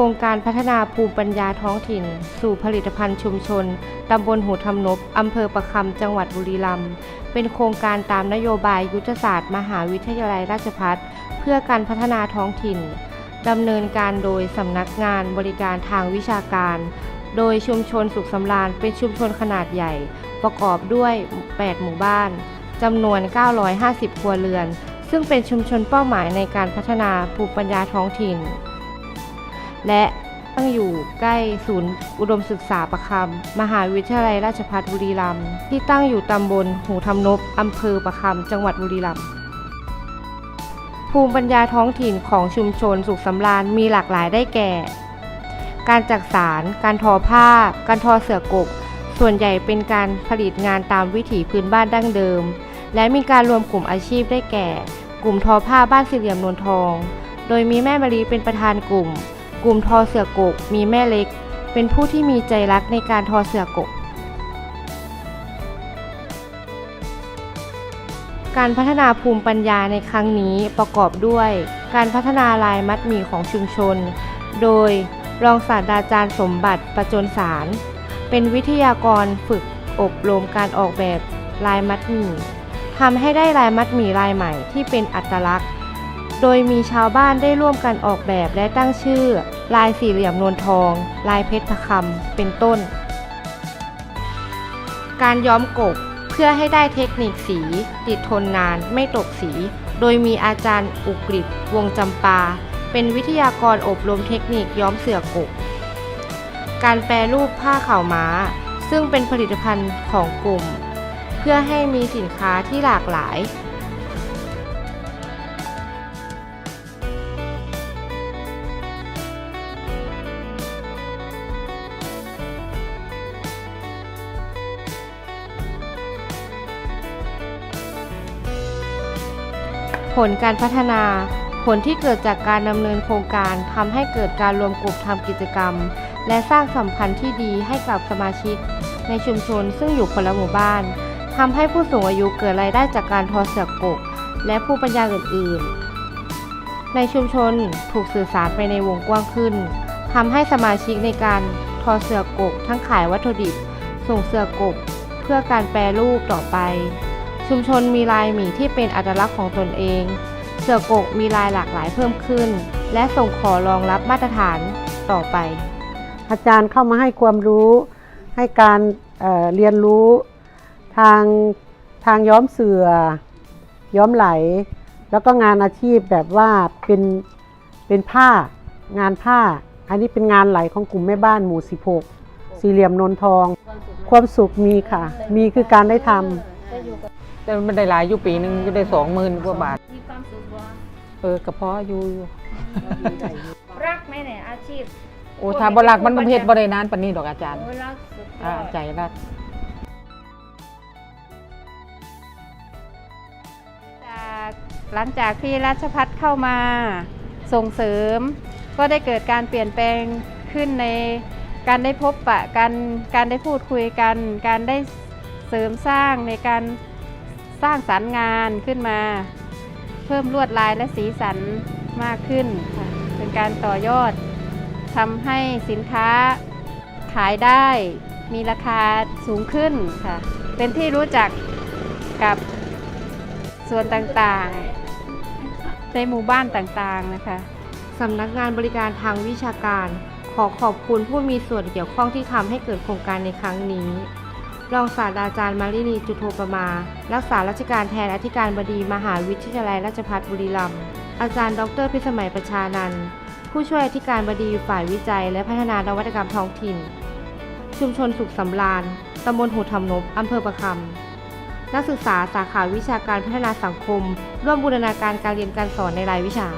ครงการพัฒนาภูมิปัญญาท้องถิ่น สู่ผลิตภัณฑ์ชุมชน ตำบลหูทำนบ อำเภอประคำ จังหวัดบุรีรัมย์ เป็นโครงการตามนโยบายยุทธศาสตร์มหาวิทยาลัยราชภัฏเพื่อการพัฒนาท้องถิ่น ดำเนินการโดยสำนักงานบริการทางวิชาการ โดยชุมชนสุขสำราญเป็นชุมชนขนาดใหญ่ ประกอบด้วย 8 หมู่บ้านจำนวน 950 ครัวเรือน ซึ่งเป็นชุมชนเป้าหมายในการพัฒนาภูมิปัญญาท้องถิ่น และตั้งอยู่ใกล้ศูนย์อุดมศึกษาประคำมหาวิทยาลัยราชภัฏบุรีรัมย์ที่ตั้งอยู่ตำบลหูทำนบอำเภอประคำจังหวัดบุรีรัมย์ภูมิปัญญาท้องถิ่นของชุมชนสุขสำราญมีหลากหลายได้แก่ การจักสาร การทอผ้า การทอเสือกกส่วนใหญ่เป็นการผลิตงานตามวิถีพื้นบ้านดั้งเดิม และมีการรวมกลุ่มอาชีพได้แก่ กลุ่มทอผ้าบ้านสี่เหลี่ยมนวลทอง โดยมีแม่มะลิเป็นประธานกลุ่ม กลุ่มทอเสือกกมีแม่เล็ก เป็นผู้ที่มีใจรักในการทอเสือกก การพัฒนาภูมิปัญญาในครั้งนี้ประกอบด้วย การพัฒนาลายมัดหมี่ของชุมชน โดยรองศาสตราจารย์สมบัติประจนสาร เป็นวิทยากรฝึกอบรมการออกแบบลายมัดหมี่ทำให้ได้ลายมัดหมี่ลายใหม่ที่เป็นอัตลักษณ์ โดยมีชาวบ้านได้ร่วมกันออกแบบและตั้งชื่อ ลายสี่เหลี่ยมนวลทอง ลายเพชรคำเป็นต้น การย้อมกบเพื่อให้ได้เทคนิคสี ติดทนนานไม่ตกสี โดยมีอาจารย์อุกฤษวงจำปา เป็นวิทยากรอบรมเทคนิคย้อมเสือกกการแปรรูปผ้าข่าวม้า ซึ่งเป็นผลิตภัณฑ์ของกลุ่ม เพื่อให้มีสินค้าที่หลากหลาย ผลการพัฒนา ผลที่เกิดจากการดำเนินโครงการทำให้เกิดการรวมกลุ่มทำกิจกรรม และสร้างสัมพันธ์ที่ดีให้กับสมาชิก ในชุมชนซึ่งอยู่คนละหมู่บ้านทำให้ผู้สูงอายุเกิดรายได้จากการทอเสือกกก และผู้ปัญญาอื่น ๆ ในชุมชนถูกสื่อสารไปในวงกว้างขึ้นทำให้สมาชิกในการทอเสือกก ทั้งขายวัตถุดิบ ส่งเสือกก เพื่อการแปรรูปต่อไป ชุมชนมีลายหมีที่เป็นอัตลักษณ์ของตนเอง เสือกกมีลายหลากหลายเพิ่มขึ้น และส่งขอรองรับมาตรฐานต่อไป อาจารย์เข้ามาให้ความรู้ ให้การเเรียนรู้ทางทางย้อมเสือ ย้อมไหล แล้วก็งานอาชีพแบบว่าเป็นเป็นผ้างานผ้า อันนี้เป็นงานไหลของกลุ่มแม่บ้านหมู่ 16 สี่เหลี่ยมนนทอง ความสุขมีค่ะ มีคือการได้ทำ แต่มันได้หลายอยู่ปีหนึงก็ได้สองหมื่นกว่าบาท มีความสุขบ่เออกระเพาะอยู่อยู่รักไหมเนี่ยอาชีพโอ้ถ้าบ่รักมันเพชรบ่ได้นานปานนี้ดอกอาจารย์โอ้ยรักสุดยอ่าอดใจรักจากหลังจากที่ราชพัฒเข้ามาส่งเสริม ก็ได้เกิดการเปลี่ยนแปลงขึ้นในการได้พบปะกันการได้พูดคุยกัน การได้เสริมสร้างในการ สร้างสรรค์งานขึ้นมา เพิ่มลวดลายและสีสันมากขึ้นค่ะเป็นการต่อยอดทำให้สินค้าขายได้มีราคาสูงขึ้นค่ะ เป็นที่รู้จักกับส่วนต่างๆ ในหมู่บ้านต่างๆนะคะสำนักงานบริการทางวิชาการ ขอขอบคุณผู้มีส่วนเกี่ยวข้องที่ทำให้เกิดโครงการในครั้งนี้ รองศาสตราจารย์มารินีจุโทปมา รักษาราชการแทนอธิการบดีมหาวิทยาลัยราชภัฏบุรีรัมย์ อาจารย์ดรพิสมัยประชานันท์ ผู้ช่วยอธิการบดีฝ่ายวิจัย และพัฒนานวัตกรรมท้องถิ่น ชุมชนสุขสำราญ ตำบลหูทำนบอำเภอประคำ นักศึกษาสาขาวิชาการพัฒนาสังคม ร่วมบูรณาการการเรียนการสอนในรายวิชา